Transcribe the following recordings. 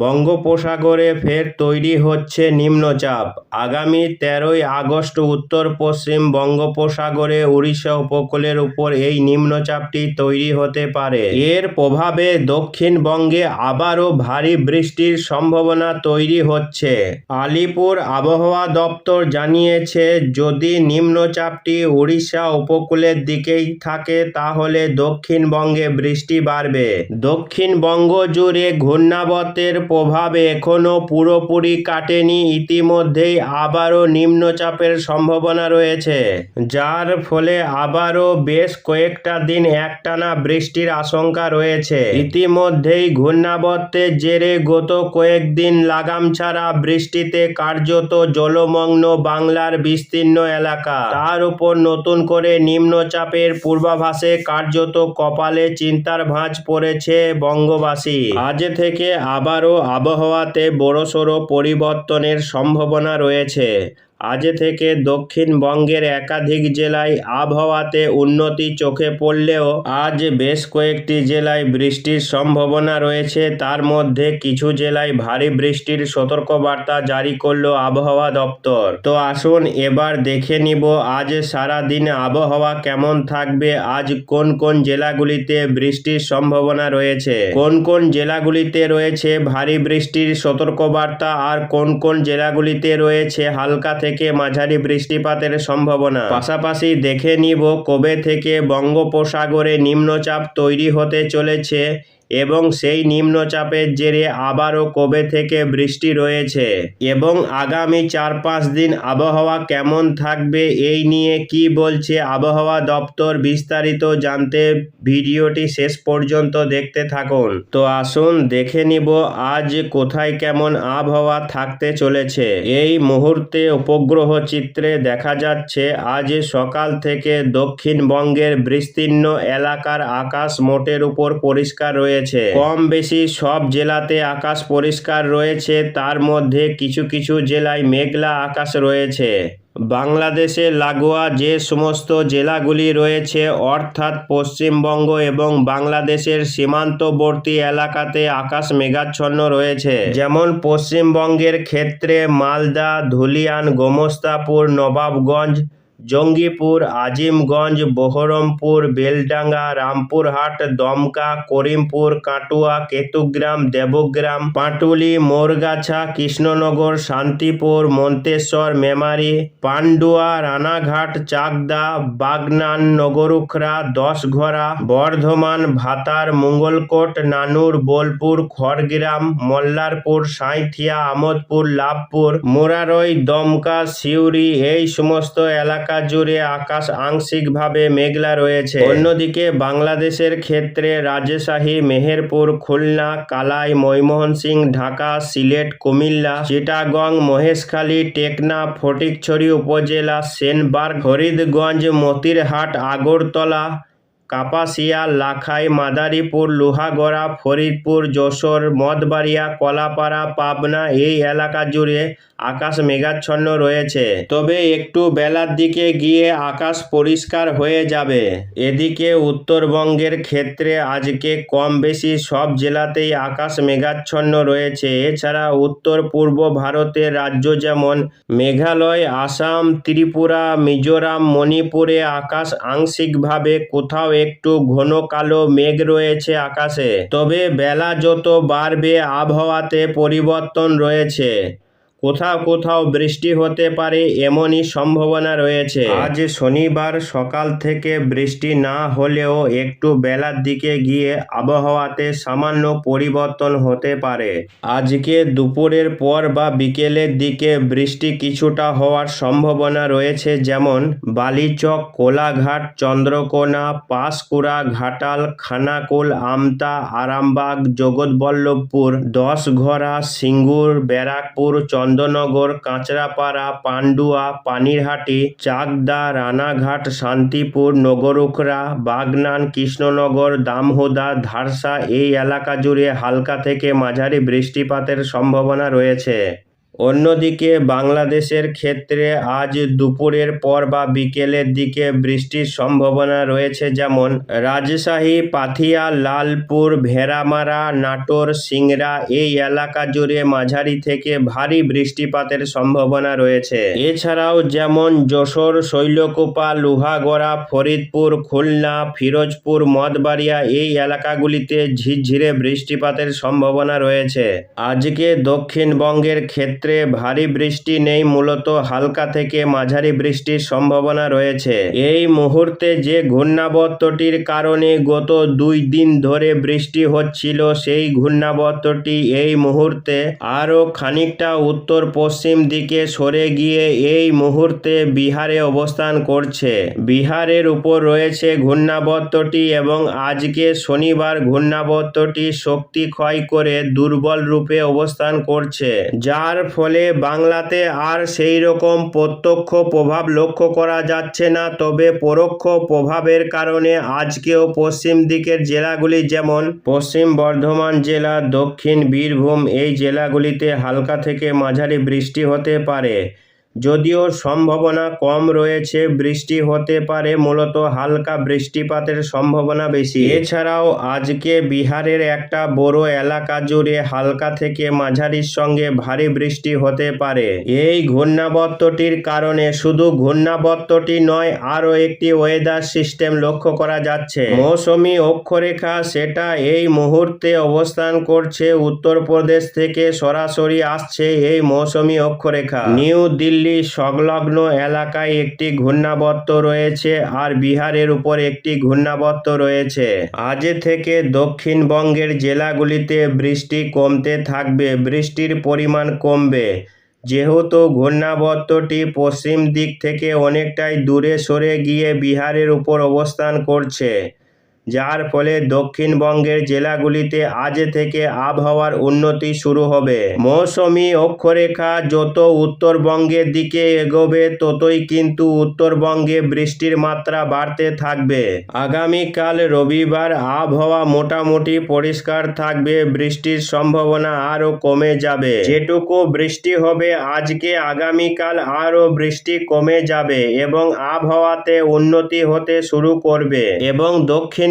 বঙ্গোপসাগরে ফের তৈরি হচ্ছে নিম্নচাপ। আগামী তেরোই আগস্ট উত্তর পশ্চিম বঙ্গোপসাগরে উড়িষ্যা উপকূলের উপর এই নিম্নচাপটি তৈরি হতে পারে। এর প্রভাবে দক্ষিণবঙ্গে আবারও ভারী বৃষ্টির সম্ভাবনা তৈরি হচ্ছে। আলিপুর আবহাওয়া দপ্তর জানিয়েছে, যদি নিম্নচাপটি উড়িষ্যা উপকূলের দিকেই থাকে, তাহলে দক্ষিণবঙ্গে বৃষ্টি বাড়বে। দক্ষিণবঙ্গ জুড়ে ঘূর্ণাবর্তের প্রভাবে এখনও পুরোপুরি কাটেনি, ইতিমধ্যেই আবারও নিম্নচাপের সম্ভাবনা রয়েছে, যার ফলে আবারও বেশ কয়েকটা দিন একটানা বৃষ্টির আশঙ্কা রয়েছে। ইতিমধ্যেই ঘূর্ণাবর্তের জেরে গত কয়েকদিন লাগাম ছাড়া বৃষ্টিতে কার্যত জলমগ্ন বাংলার বিস্তীর্ণ এলাকা। তার উপর নতুন করে নিম্নচাপের পূর্বাভাসে কার্যত কপালে চিন্তার ভাঁজ পড়েছে বঙ্গবাসী। আজ থেকে আবারও আবহাওয়াতে বড়সড় পরিবর্তনের সম্ভাবনা রয়েছে। আজ থেকে দক্ষিণবঙ্গের একাধিক জেলায় আবহাওয়াতে উন্নতি চোখে পড়লেও আজ বেশ কয়েকটি জেলায় বৃষ্টির সম্ভাবনা রয়েছে। তার মধ্যে কিছু জেলায় ভারী বৃষ্টির সতর্কবার্তা জারি করল আবহাওয়া দপ্তর। তো আসুন এবার দেখে নিব আজ সারা দিন আবহাওয়া কেমন থাকবে, আজ কোন কোন জেলাগুলিতে বৃষ্টির সম্ভাবনা রয়েছে, কোন কোন জেলাগুলিতে রয়েছে ভারী বৃষ্টির সতর্কবার্তা, আর কোন কোন জেলাগুলিতে রয়েছে হালকা থেকে মাঝারি বৃষ্টিপাতের সম্ভাবনা। পাশাপাশি দেখে নিব কবে থেকে বঙ্গোপসাগরে নিম্নচাপ তৈরি হতে চলেছে এবং সেই নিম্নচাপের জেরে আবারও কবে থেকে বৃষ্টি রয়েছে? এবং আগামী চার পাঁচ দিন আবহাওয়া কেমন থাকবে এই নিয়ে কি বলছে আবহাওয়া দপ্তর বিস্তারিত জানতে ভিডিওটি শেষ পর্যন্ত দেখতে থাকুন। তো আসুন দেখে নিব আজ কোথায় কেমন আবহাওয়া থাকতে চলেছে। এই মুহূর্তে উপগ্রহ চিত্রে দেখা যাচ্ছে আজ সকাল থেকে দক্ষিণবঙ্গের বিস্তীর্ণ এলাকার আকাশ মোটের উপর পরিষ্কার রয়েছে। কম বেশি সব জেলাতে আকাশ পরিষ্কার রয়েছে, তার মধ্যে কিছু কিছু জেলায় মেঘলা আকাশ রয়েছে। বাংলাদেশে লাগোয়া যে সমস্ত জেলাগুলি রয়েছে, অর্থাৎ পশ্চিমবঙ্গ এবং বাংলাদেশের সীমান্তবর্তী এলাকাতে আকাশ মেঘাচ্ছন্ন রয়েছে। যেমন পশ্চিমবঙ্গের ক্ষেত্রে মালদা, ধুলিয়ান, গোমস্তাপুর, নবাবগঞ্জ জঙ্গিপুর, আজিমগঞ্জ, বহরমপুর, বেলডাঙ্গা, রামপুরহাট, দমকা, করিমপুর, কাটুয়া, কেতুগ্রাম, দেবগ্রাম, পাটুলি, মোরগাছা, কৃষ্ণনগর, শান্তিপুর, মন্তেশ্বর, মেমারি, পান্ডুয়া, রানাঘাট, চাকদা, বাগনান, নগরুখরা, দশঘরা, বর্ধমান, ভাতার, মঙ্গলকোট, নানুর, বোলপুর, খড়গ্রাম, মল্লারপুর, সাঁইথিয়া, আমোদপুর, লাভপুর, মোরারই, দমকা, সিউড়ি, এই সমস্ত এলাকা জুড়ে আকাশ আংশিকভাবে মেঘলা রয়েছে। অন্যদিকে বাংলাদেশের ক্ষেত্রে রাজশাহী, মেহেরপুর, খুলনা, কালাই ময়মোহনসিং ঢাকা, সিলেট, কুমিল্লা, চিটাগং, মহেশখালী, টেকনা, ফটিকছড়ি উপজেলা, সেনবার্গ, ফরিদগঞ্জ, মতিরহাট, আগরতলা কাপাসিয়া, লাখাই, মাদারীপুর, লোহাগড়া, ফরিদপুর, যশোর, মদবাড়িয়া, কলাপাড়া, পাবনা এই এলাকা জুড়ে আকাশ মেঘাচ্ছন্ন রয়েছে। তবে একটু বেলার দিকে গিয়ে আকাশ পরিষ্কার হয়ে যাবে। এদিকে উত্তরবঙ্গের ক্ষেত্রে আজকে কম বেশি সব জেলাতেই আকাশ মেঘাচ্ছন্ন রয়েছে। এছাড়া উত্তর পূর্ব ভারতের রাজ্য যেমন মেঘালয়, আসাম, ত্রিপুরা, মিজোরাম, মণিপুরে আকাশ আংশিকভাবে কোথাও একটু ঘন কালো মেঘ রয়েছে আকাশে। তবে বেলা যত বাড়বে আবহাওয়াতে পরিবর্তন রয়েছে। কোথাও কোথাও বৃষ্টি হতে পারে এমনই সম্ভাবনা রয়েছে। আজ শনিবার সকাল থেকে বৃষ্টি না হলেও একটু বেলার দিকে গিয়ে আবহাওয়াতে সামান্য পরিবর্তন হতে পারে। আজকে দুপুরের পর বা বিকেলের দিকে বৃষ্টি কিছুটা হওয়ার সম্ভাবনা রয়েছে যেমন বালিচক, কোলাঘাট, চন্দ্রকোনা, পাঁশকুড়া, ঘাটাল, খানাকুল, আমতা, আরামবাগ, জগৎবল্লভপুর, দশঘরা, সিঙ্গুর, ব্যারাকপুর চন্দননগর, কাঁচরাপাড়া, পান্ডুয়া, পানিরহাটি, চাকদা, রানাঘাট, শান্তিপুর, নগরুখরা, বাগনান, কৃষ্ণনগর দামহোদা ধারসা এই এলাকা জুড়ে হালকা থেকে মাঝারি বৃষ্টিপাতের সম্ভাবনা রয়েছে। অন্যদিকে বাংলাদেশের ক্ষেত্রে আজ দুপুরের পর বা বিকেলের দিকে বৃষ্টির সম্ভাবনা রয়েছে যেমন রাজশাহী, পাথিয়া, লালপুর, ভেড়ামারা, নাটোর, সিংড়া এই এলাকা জুড়ে মাঝারি থেকে ভারী বৃষ্টিপাতের সম্ভাবনা রয়েছে। এছাড়াও যেমন যশোর, শৈলকুপা, লোহাগড়া, ফরিদপুর, খুলনা, ফিরোজপুর মদবাড়িয়া এই এলাকাগুলিতে ঝিরঝিরে বৃষ্টিপাতের সম্ভাবনা রয়েছে। আজকে দক্ষিণবঙ্গের ক্ষেত্রে ভারী বৃষ্টি নেই, মূলত হালকা থেকে মাঝারি বৃষ্টির সম্ভাবনা রয়েছে। এই মুহূর্তে যে ঘূর্ণাবর্তটির কারণে গত দুই দিন ধরে বৃষ্টি হচ্ছিল, সেই ঘূর্ণাবর্তটি এই মুহূর্তে আরও খানিকটা উত্তর পশ্চিম দিকে সরে গিয়ে এই মুহূর্তে বিহারে অবস্থান করছে। বিহারের উপর রয়েছে ঘূর্ণাবর্তটি এবং আজকে শনিবার ঘূর্ণাবর্তটি শক্তি ক্ষয় করে দুর্বল রূপে অবস্থান করছে, যার ফলে বাংলাতে আর সেই রকম প্রত্যক্ষ প্রভাব লক্ষ্য করা যাচ্ছে না। তবে পরোক্ষ প্রভাবের কারণে আজকেও পশ্চিম দিকের জেলাগুলি যেমন পশ্চিম বর্ধমান জেলা, দক্ষিণ বীরভূম এই জেলাগুলিতে হালকা থেকে মাঝারি বৃষ্টি হতে পারে। যদিও সম্ভাবনা কম রয়েছে, বৃষ্টি হতে পারে, মূলত হালকা বৃষ্টিপাতের সম্ভাবনা বেশি। এছাড়াও আজকে বিহারের একটা বড় এলাকা জুড়ে হালকা থেকে মাঝারির সঙ্গে ভারী বৃষ্টি হতে পারে। এই ঘূর্ণাবর্তটির কারণে শুধু ঘূর্ণাবর্তটি নয়, আরও একটি ওয়েদার সিস্টেম লক্ষ্য করা যাচ্ছে। মৌসুমি অক্ষরেখা সেটা এই মুহূর্তে অবস্থান করছে, উত্তরপ্রদেশ থেকে সরাসরি আসছে এই মৌসুমি অক্ষরেখা। নিউ দিল্লি সংলগ্ন এলাকায় একটি ঘূর্ণাবর্ত রয়েছে আর বিহারের উপর একটি ঘূর্ণাবর্ত রয়েছে। আজ থেকে দক্ষিণবঙ্গের জেলাগুলিতে বৃষ্টি কমতে থাকবে, বৃষ্টির পরিমাণ কমবে। যেহেতু ঘূর্ণাবর্তটি পশ্চিম দিক থেকে অনেকটাই দূরে সরে গিয়ে বিহারের উপর অবস্থান করছে। যার ফলে দক্ষিণবঙ্গের জেলাগুলিতে আজ থেকে আবহাওয়ার উন্নতি শুরু হবে। মৌসুমি অক্ষরেখা যত উত্তরবঙ্গের দিকে এগোবে, ততই কিন্তু উত্তরবঙ্গে বৃষ্টির মাত্রা বাড়তে থাকবে। আগামীকাল রবিবার আবহাওয়া মোটামুটি পরিষ্কার থাকবে, বৃষ্টির সম্ভাবনা আরও কমে যাবে। যেটুকু বৃষ্টি হবে, আজকে আগামীকাল আরও বৃষ্টি কমে যাবে এবং আবহাওয়াতে উন্নতি হতে শুরু করবে। এবং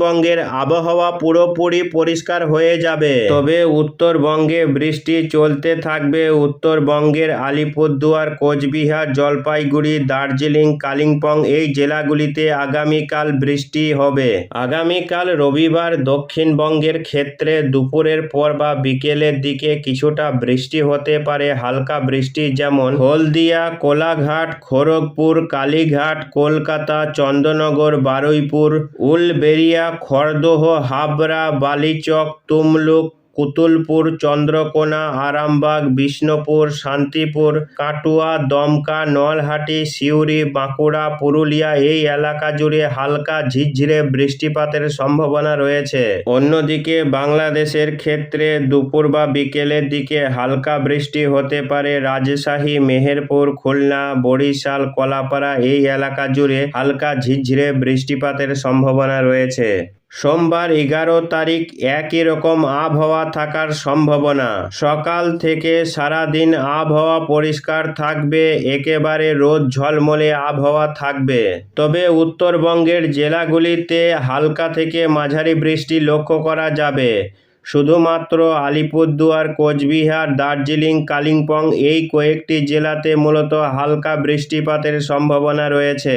দক্ষিণবঙ্গের আবহাওয়া পুরোপুরি পরিষ্কার হয়ে যাবে। তবে উত্তরবঙ্গে বৃষ্টি চলতে থাকবে। উত্তরবঙ্গের আলিপুরদুয়ার, কোচবিহার, জলপাইগুড়ি, দার্জিলিং, কালিম্পং এই জেলাগুলিতে আগামীকাল বৃষ্টি হবে। আগামীকাল রবিবার দক্ষিণবঙ্গের ক্ষেত্রে দুপুরের পর বা বিকেলের দিকে কিছুটা বৃষ্টি হতে পারে। হালকা বৃষ্টি যেমন হলদিয়া, কোলাঘাট, খড়গপুর, কালীঘাট, কলকাতা, চন্দ্রনগর, বারুইপুর, উলবেরিয়া খড়দহ হাবরা বালিচক তুমলুক কুতুলপুর, চন্দ্রকোনা, আরামবাগ, বিষ্ণুপুর, শান্তিপুর, কাটুয়া, দমকা, নলহাটি, সিউড়ি, বাঁকুড়া, পুরুলিয়া এই এলাকা জুড়ে হালকা ঝিরঝিরে বৃষ্টিপাতের সম্ভাবনা রয়েছে। অন্যদিকে বাংলাদেশের ক্ষেত্রে দুপুর বা বিকেলের দিকে হালকা বৃষ্টি হতে পারে। রাজশাহী, মেহেরপুর, খুলনা, বরিশাল, কলাপাড়া এই এলাকা জুড়ে হালকা ঝিরঝিরে বৃষ্টিপাতের সম্ভাবনা রয়েছে। সোমবার এগারো তারিখ একই রকম আবহাওয়া থাকার সম্ভাবনা। সকাল থেকে সারা দিন আবহাওয়া পরিষ্কার থাকবে, একেবারে রোদ ঝলমলে আবহাওয়া থাকবে। তবে উত্তরবঙ্গের জেলাগুলিতে হালকা থেকে মাঝারি বৃষ্টি লক্ষ্য করা যাবে। শুধুমাত্র আলিপুরদুয়ার, কোচবিহার, দার্জিলিং, কালিম্পং এই কয়েকটি জেলাতে মূলত হালকা বৃষ্টিপাতের সম্ভাবনা রয়েছে।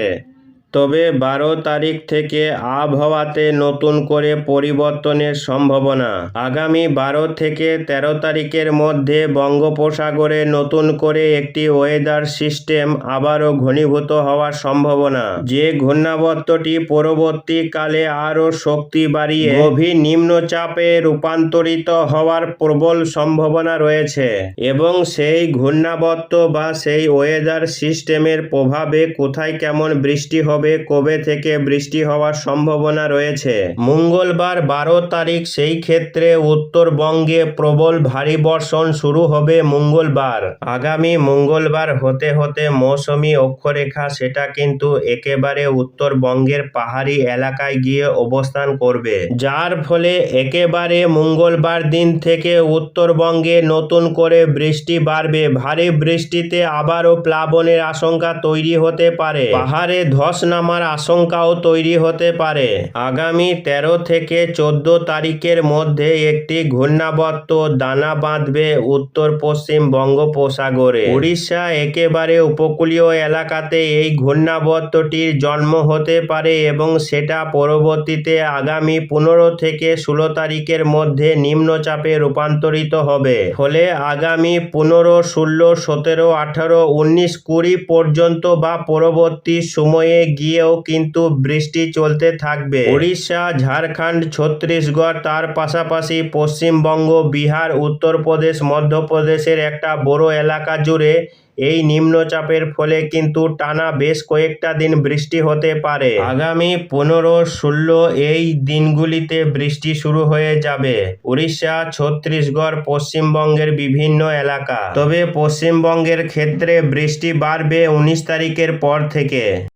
তবে বারো তারিখ থেকে আবহাওয়াতে নতুন করে পরিবর্তনের সম্ভাবনা। আগামী বারো থেকে তেরো তারিখের মধ্যে বঙ্গোপসাগরে নতুন করে একটি ওয়েদার সিস্টেম আবারও ঘনীভূত হওয়ার সম্ভাবনা। যে ঘূর্ণাবর্তটি পরবর্তীকালে আরও শক্তি বাড়িয়ে গভীর নিম্নচাপে রূপান্তরিত হওয়ার প্রবল সম্ভাবনা রয়েছে এবং সেই ঘূর্ণাবর্ত বা সেই ওয়েদার সিস্টেমের প্রভাবে কোথায় কেমন বৃষ্টি হবে হবে কবে থেকে বৃষ্টি হওয়ার সম্ভাবনা রয়েছে? মঙ্গলবার বারো তারিখ সেই ক্ষেত্রে উত্তরবঙ্গে প্রবল ভারী বর্ষণ শুরু হবে মঙ্গলবার। আগামী মঙ্গলবার হতে হতে মৌসুমী অক্ষরেখা সেটা কিন্তু একেবারে উত্তরবঙ্গের পাহাড়ি এলাকায় গিয়ে অবস্থান করবে। যার ফলে একেবারে মঙ্গলবার দিন থেকে উত্তরবঙ্গে নতুন করে বৃষ্টি বাড়বে। ভারী বৃষ্টিতে আবারও প্লাবনের আশঙ্কা তৈরি হতে পারে। পাহাড়ে ধস নামার আশঙ্কাও তৈরি হতে পারে। আগামী তেরো থেকে চোদ্দ তারিখের মধ্যে একটি ঘূর্ণাবর্ত দানা বাঁধবে উত্তর পশ্চিম বঙ্গোপসাগরে। উড়িষ্যা একেবারে উপকূলীয় এলাকাতে এই ঘূর্ণাবর্তটির জন্ম হতে পারে এবং সেটা পরবর্তীতে আগামী পনেরো থেকে ষোলো তারিখের মধ্যে নিম্নচাপে রূপান্তরিত হবে। ফলে আগামী পনেরো, ষোলো, সতেরো, আঠারো, উনিশ, কুড়ি পর্যন্ত বা পরবর্তী সময়ে গিয়েও কিন্তু বৃষ্টি চলতে থাকবে। উড়িষ্যা ঝাড়খণ্ড, ছত্তিশগড়, তার পাশাপাশি পশ্চিমবঙ্গ, বিহার, উত্তরপ্রদেশ, মধ্যপ্রদেশের একটা বড় এলাকা জুড়ে এই নিম্নচাপের ফলে কিন্তু টানা বেশ কয়েকটা দিন বৃষ্টি হতে পারে। আগামী পনেরো, ষোলো এই দিনগুলিতে বৃষ্টি শুরু হয়ে যাবে। উড়িষ্যা ছত্তিশগড়, পশ্চিমবঙ্গের বিভিন্ন এলাকা। তবে পশ্চিমবঙ্গের ক্ষেত্রে বৃষ্টি বাড়বে উনিশ তারিখের পর থেকে।